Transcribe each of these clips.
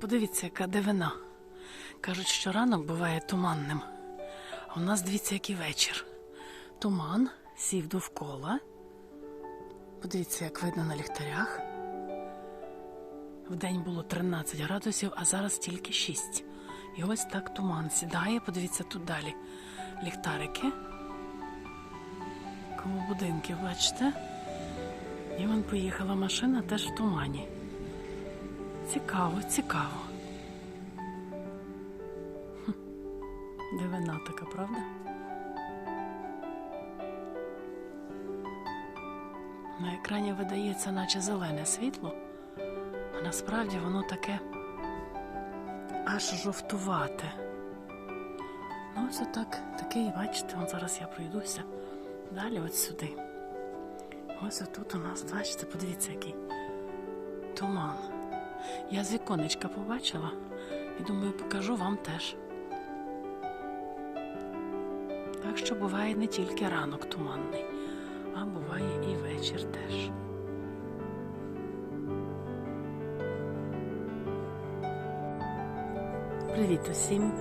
Подивіться, яка дивина. Кажуть, що ранок буває туманним. А у нас дивіться, який вечір. Туман сів довкола. Подивіться, як видно на ліхтарях. Вдень було 13 градусів, а зараз тільки 6. І ось так туман сідає. Подивіться тут далі. Ліхтарики. Коло будинків, бачите? І вон поїхала машина теж в тумані. Цікаво, цікаво. Дивина така, правда? На екрані видається, наче зелене світло, а насправді воно таке аж жовтувате. Ну, ось отак, такий, бачите, он зараз я пройдуся далі от сюди. Ось отут у нас, бачите, подивіться, який туман. Я з віконечка побачила і думаю, покажу вам теж. Так що буває не тільки ранок туманний, а буває і вечір теж. Привіт усім!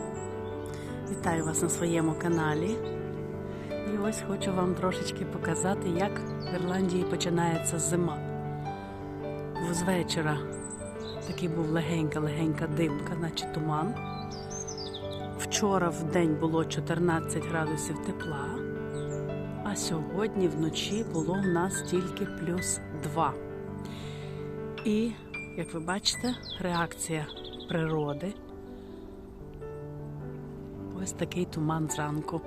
Вітаю вас на своєму каналі. І ось хочу вам трошечки показати, як в Ірландії починається зима. Бо такий був легенька-легенька димка, наче туман. Вчора в день було 14 градусів тепла, а сьогодні вночі було в нас тільки плюс 2. І, як ви бачите, реакція природи. Ось такий туман зранку.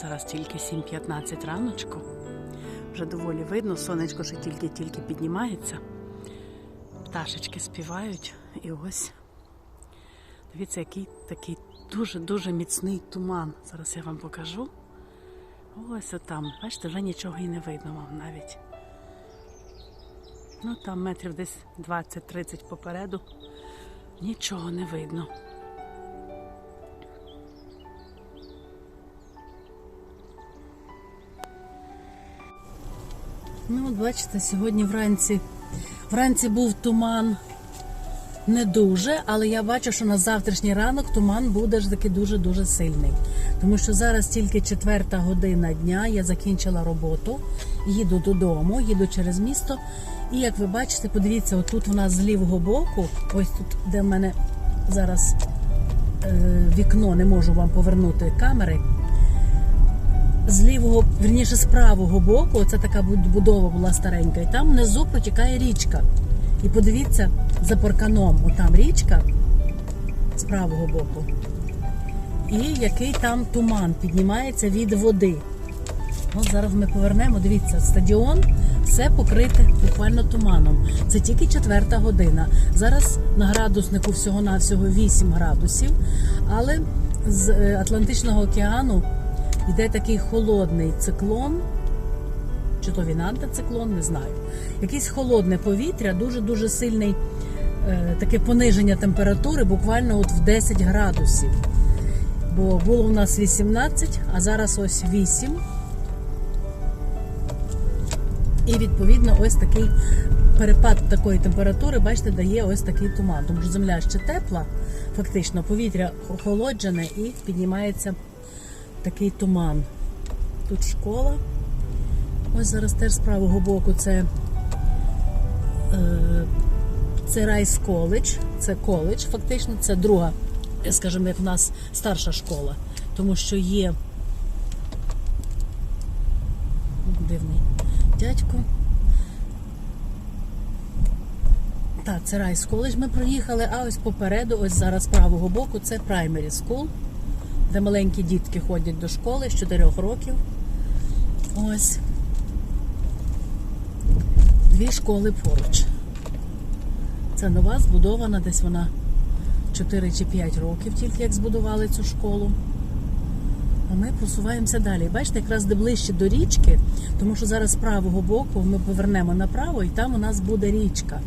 Зараз тільки 7.15 раночку. Вже доволі видно, сонечко ще тільки-тільки піднімається. Пташечки співають, і ось дивіться, який такий дуже-дуже міцний туман. Зараз я вам покажу. Ось отам. Бачите, вже нічого і не видно вам навіть. Ну там метрів десь 20-30 попереду. Нічого не видно. Ну, от бачите, сьогодні вранці, вранці був туман не дуже, але я бачу, що на завтрашній ранок туман буде ж таки дуже-дуже сильний. Тому що зараз тільки четверта година дня, я закінчила роботу, їду додому, їду через місто. І як ви бачите, подивіться, отут у нас з лівого боку, ось тут, де в мене зараз е, вікно, не можу вам повернути камери з лівого, вірніше з правого боку, це така будова була старенька, і там внизу протікає річка. І подивіться за парканом, отам річка з правого боку. І який там туман піднімається від води. От зараз ми повернемо, дивіться, стадіон все покрите буквально туманом. Це тільки четверта година. Зараз на градуснику всього-навсього 8 градусів, але з е, Атлантичного океану йде такий холодний циклон, чи то він антициклон, не знаю. Якесь холодне повітря, дуже-дуже сильний е, таке пониження температури, буквально от в 10 градусів. Бо було в нас 18, а зараз ось 8. І відповідно ось такий перепад такої температури, бачите, дає ось такий туман. Тому що земля ще тепла, фактично, повітря охолоджене і піднімається такий туман. Тут школа. Ось зараз теж з правого боку це е, це Райс коледж, це коледж, фактично, це друга, скажімо, як в нас старша школа, тому що є дивний дядько. Так, це Райс коледж ми проїхали, а ось попереду, ось зараз з правого боку, це Primary School де маленькі дітки ходять до школи з 4 років. Ось дві школи поруч. Це нова збудована, десь вона 4 чи 5 років, тільки як збудували цю школу. А ми просуваємося далі. Бачите, якраз де ближче до річки, тому що зараз з правого боку ми повернемо направо і там у нас буде річка.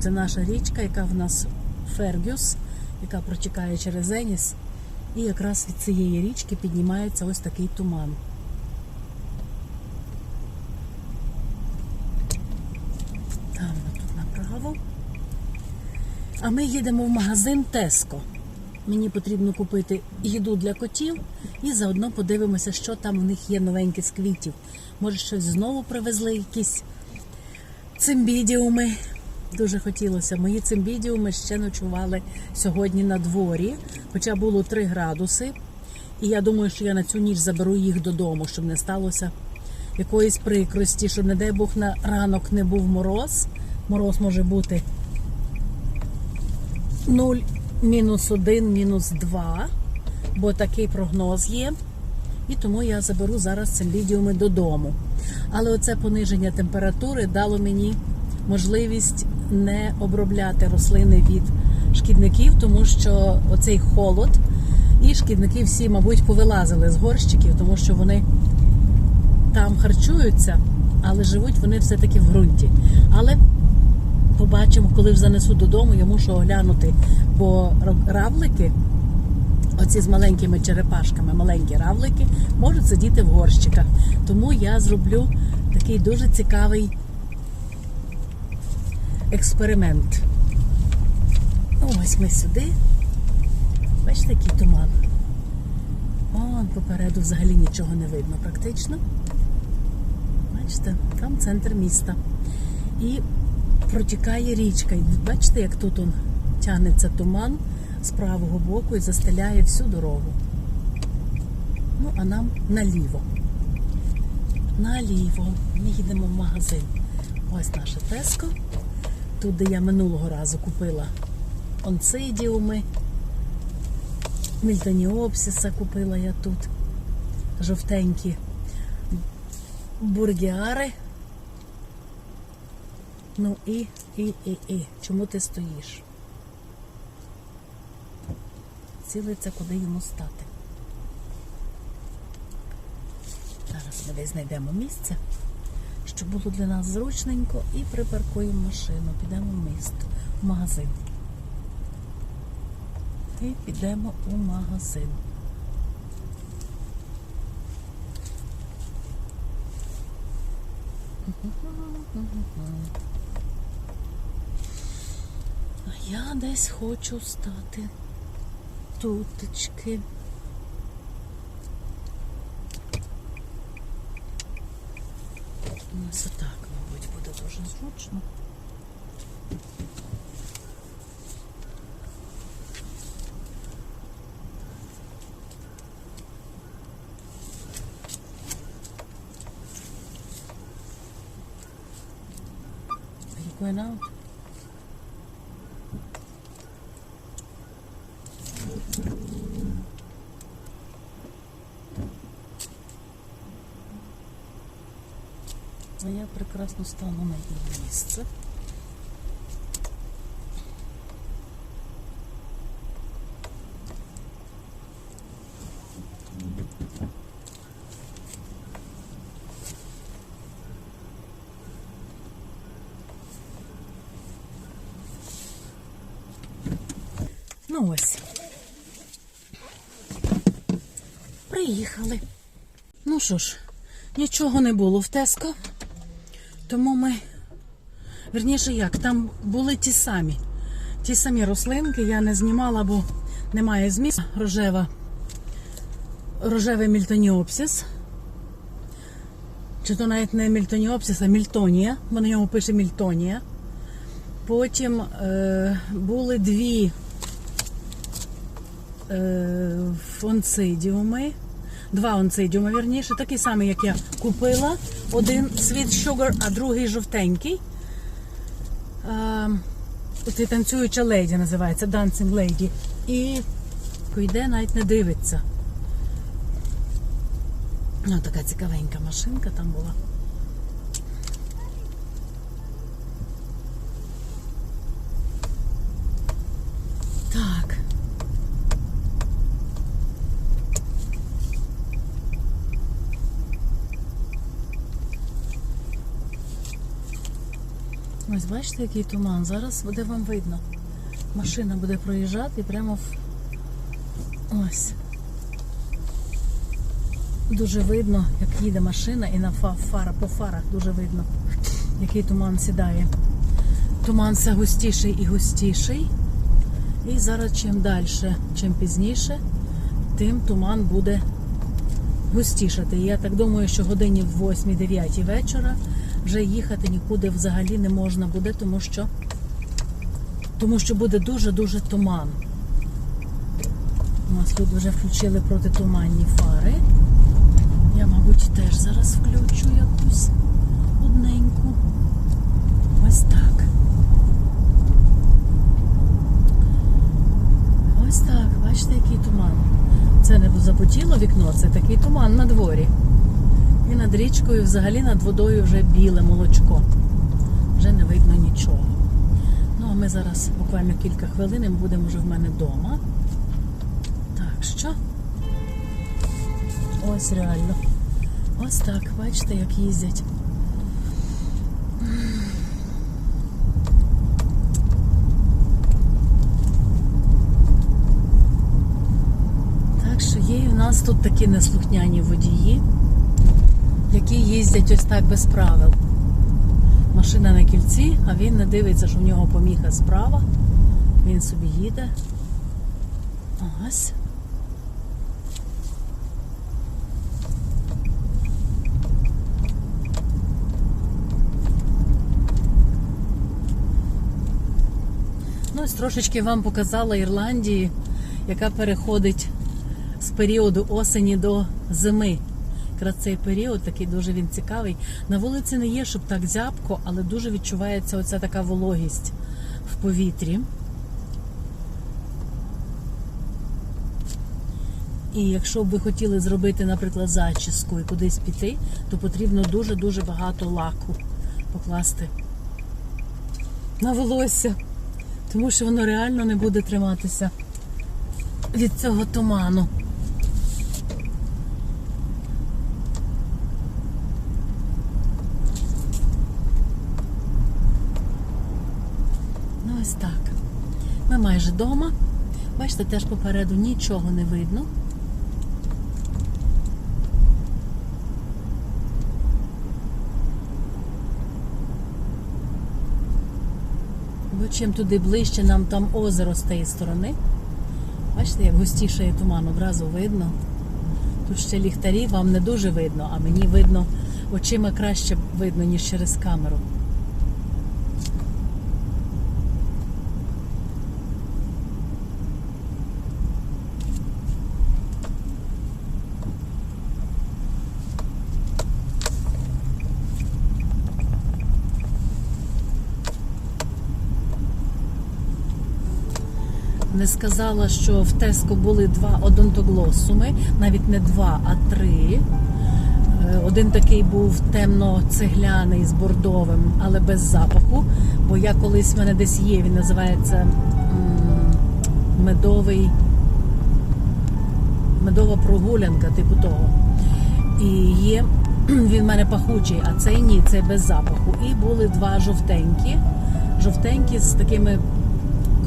Це наша річка, яка в нас Фергюс, яка протікає через Еніс. І якраз від цієї річки піднімається ось такий туман. Там тут направо. А ми їдемо в магазин Теско. Мені потрібно купити їду для котів і заодно подивимося, що там в них є новеньке з квітів. Може, щось знову привезли, якісь цимбідіуми. Дуже хотілося. Мої цимбідіуми ще ночували сьогодні на дворі, хоча було 3 градуси. І я думаю, що я на цю ніч заберу їх додому, щоб не сталося якоїсь прикрості, щоб, не дай Бог, на ранок не був мороз. Мороз може бути 0, мінус 1, мінус 2, бо такий прогноз є. І тому я заберу зараз цимбідіуми додому. Але оце пониження температури дало мені можливість не обробляти рослини від шкідників, тому що оцей холод і шкідники всі, мабуть, повилазили з горщиків, тому що вони там харчуються, але живуть вони все-таки в ґрунті. Але побачимо, коли занесу додому, я мушу оглянути, бо равлики, оці з маленькими черепашками, маленькі равлики, можуть сидіти в горщиках. Тому я зроблю такий дуже цікавий експеримент. Ось ми сюди. Бачите, який туман. Вон попереду взагалі нічого не видно практично. Бачите, там центр міста. І протікає річка. І бачите, як тут он тягнеться туман з правого боку і застеляє всю дорогу. Ну, а нам наліво. Наліво. Ми їдемо в магазин. Ось наше Теско. Тут, де я минулого разу купила онцидіуми. Мільтоніопсиса купила я тут. Жовтенькі бургіари. Ну і, і, і, і. Чому ти стоїш? Цілиться, куди йому стати. Зараз ми десь знайдемо місце, щоб було для нас зручненько, і припаркуємо машину. Підемо в місто, в магазин. І підемо у магазин. А я десь хочу стати тутечки. Ось отак, мабуть, буде дуже зручно. Going out? Прекрасно стану на її місце. Ну ось. Приїхали. Ну що ж, нічого не було в Теско. Тому ми, верніше як, там були ті самі. Ті самі рослинки я не знімала, бо немає змісту. Рожева, рожевий мільтоніопсис. Чи то навіть не мільтоніопсис, а мільтонія. Бо на ньому пише мільтонія. Потім е, були дві е, онцидіуми. Два онцидіуми, вірніше, такий самий, як я купила. Один Sweet Sugar, а другий жовтенький. Оце танцююча леді називається Dancing Lady. І йде, навіть не дивиться. Ну, така цікавенька машинка там була. Так. Ось бачите, який туман. Зараз буде вам видно. Машина буде проїжджати прямо в. Ось. Дуже видно, як їде машина і на фара, по фарах дуже видно, який туман сідає. туман все густіший і густіший. І зараз чим далі, чим пізніше, тим туман буде густішати. Я так думаю, що годині в 8-9 вечора вже їхати нікуди взагалі не можна буде, тому що, тому що буде дуже-дуже туман. У нас люди вже включили протитуманні фари. Я, мабуть, теж зараз включу якусь одненьку. Ось так. Ось так, бачите, який туман. Це не запотіло вікно, це такий туман на дворі. І над річкою, взагалі над водою вже біле молочко. Вже не видно нічого. Ну, а ми зараз буквально кілька хвилин і будемо вже в мене вдома. Так що? Ось реально. Ось так, бачите, як їздять. Так що є і в нас тут такі неслухняні водії, які їздять ось так без правил. Машина на кільці, а він не дивиться, що в нього поміха справа. Він собі їде. Ось. Ну, ось трошечки вам показала Ірландії, яка переходить з періоду осені до зими. Якраз цей період такий дуже він цікавий. На вулиці не є, щоб так зябко, але дуже відчувається оця така вологість в повітрі. І якщо б ви хотіли зробити, наприклад, зачіску і кудись піти, то потрібно дуже-дуже багато лаку покласти на волосся, тому що воно реально не буде триматися від цього туману. Ось так. Ми майже вдома. Бачите, теж попереду нічого не видно. Бо чим туди ближче, нам там озеро з тієї сторони. Бачите, як густішає туман, одразу видно. Тут ще ліхтарі, вам не дуже видно, а мені видно очима краще видно, ніж через камеру. Не сказала, що в Теско були два одонтоглосуми, навіть не два, а три. Е, Один такий був темно-цегляний з бордовим, але без запаху. Бо я колись в мене десь є, він називається медовий, медова прогулянка, типу того. І є він в мене пахучий, а цей ні, це без запаху. І були два жовтенькі, жовтенькі з такими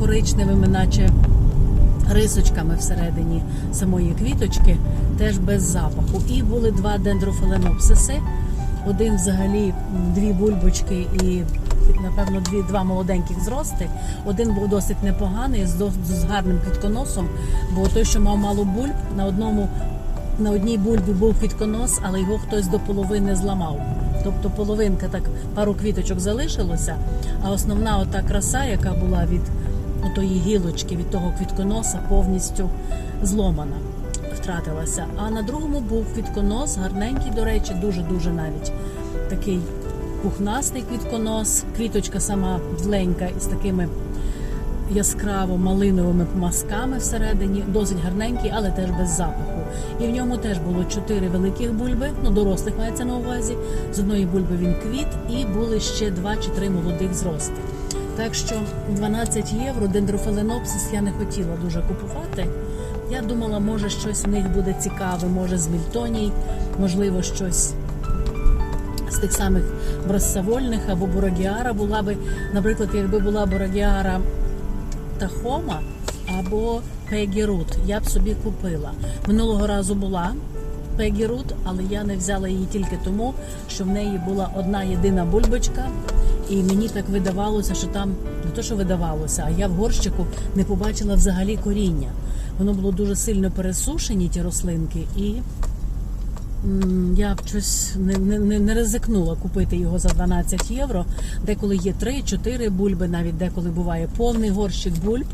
коричневими, наче рисочками всередині самої квіточки, теж без запаху. І були два дендрофаленопсиси. Один взагалі дві бульбочки і, напевно, дві, два молоденьких зрости. Один був досить непоганий, з, з гарним квітконосом, бо той, що мав мало бульб, на одному на одній бульбі був квітконос, але його хтось до половини зламав. Тобто половинка так пару квіточок залишилося, а основна ота краса, яка була від отої гілочки, від того квітконоса, повністю зломана, втратилася. А на другому був квітконос, гарненький, до речі, дуже-дуже навіть такий пухнастий квітконос, квіточка сама зленька із такими яскраво малиновими мазками всередині, досить гарненький, але теж без запаху. І в ньому теж було чотири великих бульби, ну дорослих мається на увазі. З одної бульби він квіт, і були ще два чи три молодих зрости. Так що 12 євро дендрофаленопсис я не хотіла дуже купувати. Я думала, може щось в них буде цікаве, може з мільтоній, можливо, щось з тих самих броссавольних або борагіара була би, наприклад, якби була борагіара Тахома або Пегі Рут, я б собі купила. Минулого разу була Пегі Рут, але я не взяла її тільки тому, що в неї була одна єдина бульбочка, І мені так видавалося, що там не то, що видавалося, а я в горщику не побачила взагалі коріння. Воно було дуже сильно пересушені, ті рослинки, і я б щось не, не, не, ризикнула купити його за 12 євро. Деколи є 3-4 бульби, навіть деколи буває повний горщик бульб,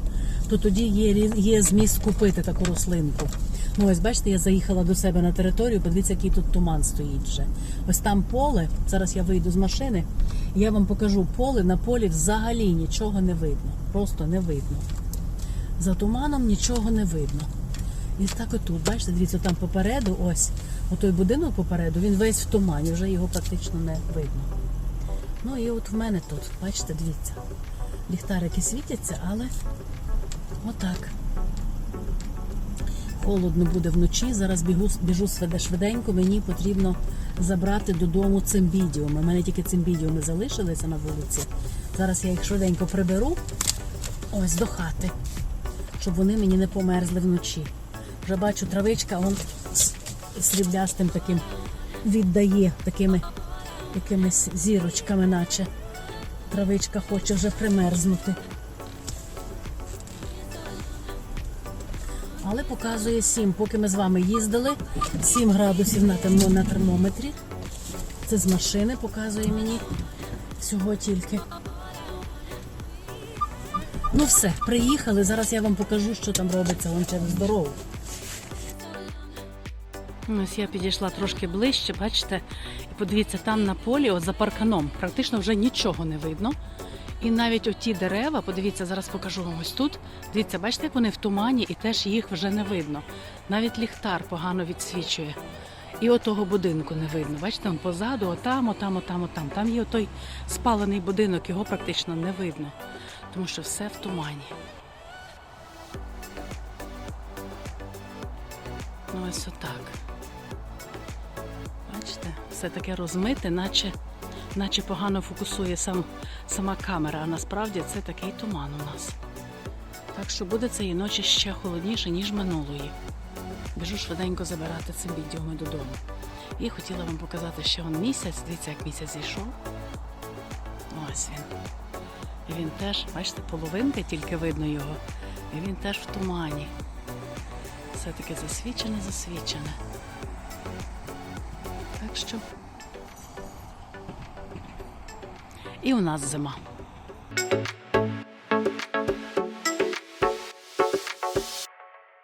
то тоді є, є зміст купити таку рослинку. Ну ось бачите, я заїхала до себе на територію, подивіться, який тут туман стоїть вже. Ось там поле. Зараз я вийду з машини, і я вам покажу поле. На полі взагалі нічого не видно. Просто не видно. За туманом нічого не видно. І так отут, бачите, дивіться, там попереду, ось, отой будинок попереду, він весь в тумані, вже його практично не видно. Ну і от в мене тут, бачите, дивіться, ліхтарики світяться, але отак. Холодно буде вночі. Зараз бігу, біжу швиденько. Мені потрібно забрати додому цимбідіуми. У мене тільки цимбідіуми залишилися на вулиці. Зараз я їх швиденько приберу ось до хати, щоб вони мені не померзли вночі. Вже бачу, травичка он сріблястим таким віддає такими якимись зірочками, наче травичка хоче вже примерзнути. Але показує 7. Поки ми з вами їздили, 7 градусів на, термо- на термометрі. Це з машини показує мені всього тільки. Ну все, приїхали. Зараз я вам покажу, що там робиться вон через дорогу. Ось я підійшла трошки ближче, бачите, і подивіться, там на полі, от за парканом, практично вже нічого не видно. І навіть оті дерева, подивіться, зараз покажу вам ось тут. Дивіться, бачите, як вони в тумані, і теж їх вже не видно. Навіть ліхтар погано відсвічує. І отого будинку не видно. Бачите, он позаду, отам, отам, отам, отам. Там є той спалений будинок, його практично не видно, тому що все в тумані. Ну, ось отак. Бачите, все таке розмите, наче, наче погано фокусує сам, сама камера, а насправді це такий туман у нас. Так що буде цієї ночі ще холодніше, ніж минулої. Біжу швиденько забирати цим відео додому. І хотіла вам показати, що он місяць. Дивіться, як місяць зійшов. Ось він. І він теж, бачите, половинка тільки видно його. І він теж в тумані. Все таки засвічене, засвічене. Так що. І у нас зима.